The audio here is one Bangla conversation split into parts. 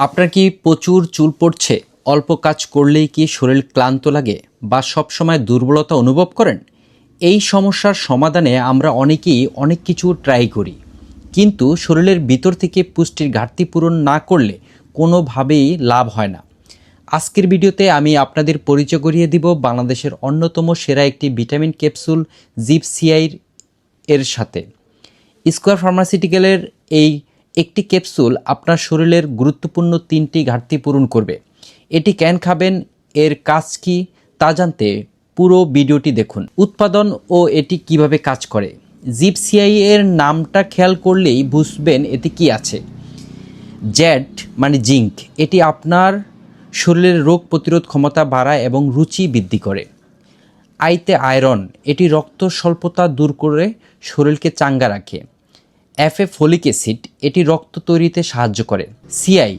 আপনার কি প্রচুর চুল পড়ছে? অল্প কাজ করলেই কি শরীর ক্লান্ত লাগে বা সবসময় দুর্বলতা অনুভব করেন? এই সমস্যার সমাধানে আমরা অনেকেই অনেক কিছু ট্রাই করি। কিন্তু শরীরের ভিতর থেকে পুষ্টির ঘাটতি পূরণ না করলে কোনোভাবেই লাভ হয় না। আজকের ভিডিওতে আমি আপনাদের পরিচয় করিয়ে দিব বাংলাদেশের অন্যতম সেরা একটি ভিটামিন ক্যাপসুল জিপ সিআইর এর সাথে। স্কোয়ার ফার্মাসিউটিক্যালের এই একটি ক্যাপসুল আপনার শরীরের গুরুত্বপূর্ণ তিনটি ঘাটতি পূরণ করবে। এটি ক্যান খাবেন? এর কাজ কি? তা জানতে পুরো ভিডিওটি দেখুন। উৎপাদন ও এটি কীভাবে কাজ করে? জিপ সিআই এর নামটা খেয়াল করলেই বুঝবেন এতে কি আছে। জ্যাড মানে জিঙ্ক, এটি আপনার শরীরের রোগ প্রতিরোধ ক্ষমতা বাড়ায় এবং রুচি বৃদ্ধি করে। আইতে আয়রন, এটি রক্ত স্বল্পতা দূর করে শরীরকে চাঙ্গা রাখে। এফ এ ফলিক অ্যাসিড এটি রক্ত তৈরিতে সাহায্য করে। সিআই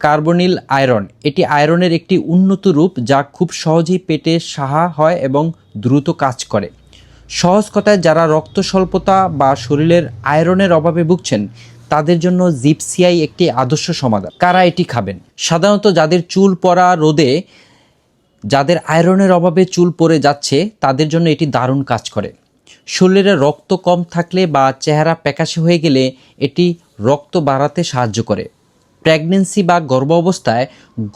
কার্বনিল আয়রন, এটি আয়রনের একটি উন্নত রূপ যা খুব সহজেই পেটে সাহা হয় এবং দ্রুত কাজ করে। সহজ কথায়, যারা রক্ত স্বল্পতা বা শরীরের আয়রনের অভাবে ভুগছেন, তাদের জন্য জিপসিআই একটি আদর্শ সমাধান। কারা এটি খাবেন? সাধারণত যাদের চুল পড়া রোদে, যাদের আয়রনের অভাবে চুল পড়ে যাচ্ছে, তাদের জন্য এটি দারুণ কাজ করে। শরীরে রক্ত কম থাকলে বা চেহারা প্যাকাশে হয়ে গেলে এটি রক্ত বাড়াতে সাহায্য করে। প্রেগনেন্সি বা গর্ভ অবস্থায়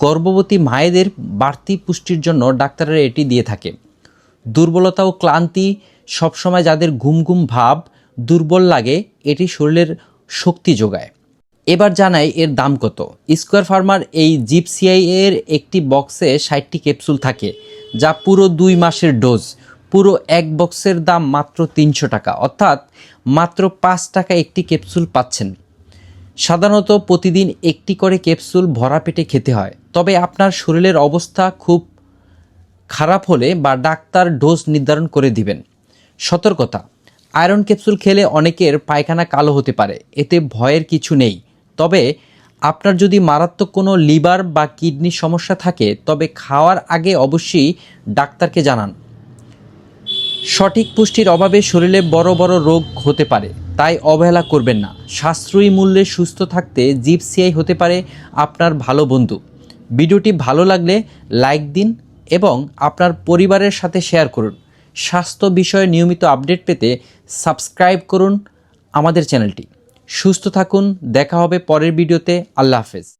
গর্ভবতী মায়েদের বাড়তি পুষ্টির জন্য ডাক্তাররা এটি দিয়ে থাকে। দুর্বলতা ও ক্লান্তি, সবসময় যাদের ঘুম ঘুম ভাব দুর্বল লাগে, এটি শরীরের শক্তি যোগায়। এবার জানাই এর দাম কত। স্কোয়ার ফার্মার এই জিপসিআই এর একটি বক্সে ষাটটি ক্যাপসুল থাকে, যা পুরো দুই মাসের ডোজ। পুরো এক বক্সের দাম মাত্র তিনশো টাকা। অর্থাৎ মাত্র পাঁচ টাকা একটি ক্যাপসুল পাচ্ছেন। সাধারণত প্রতিদিন একটি করে ক্যাপসুল ভরা পেটে খেতে হয়। তবে আপনার শরীরের অবস্থা খুব খারাপ হলে বা ডাক্তার ডোজ নির্ধারণ করে দিবেন। সতর্কতা। আয়রন ক্যাপসুল খেলে অনেকের পায়খানা কালো হতে পারে। এতে ভয়ের কিছু নেই। তবে আপনার যদি মারাত্মক কোনো লিভার বা কিডনির সমস্যা থাকে, তবে খাওয়ার আগে অবশ্যই ডাক্তারকে জানান। সঠিক পুষ্টির অভাবে শরীরে বড় বড় রোগ হতে পারে, তাই অবহেলা করবেন না। সাশ্রয়ী মূল্যে সুস্থ থাকতে জিপসিআই হতে পারে আপনার ভালো বন্ধু। ভিডিওটি ভালো লাগলে লাইক দিন এবং আপনার পরিবারের সাথে শেয়ার করুন। স্বাস্থ্য বিষয়ে নিয়মিত আপডেট পেতে সাবস্ক্রাইব করুন আমাদের চ্যানেলটি। সুস্থ থাকুন, দেখা হবে পরের ভিডিওতে। আল্লাহ হাফেজ।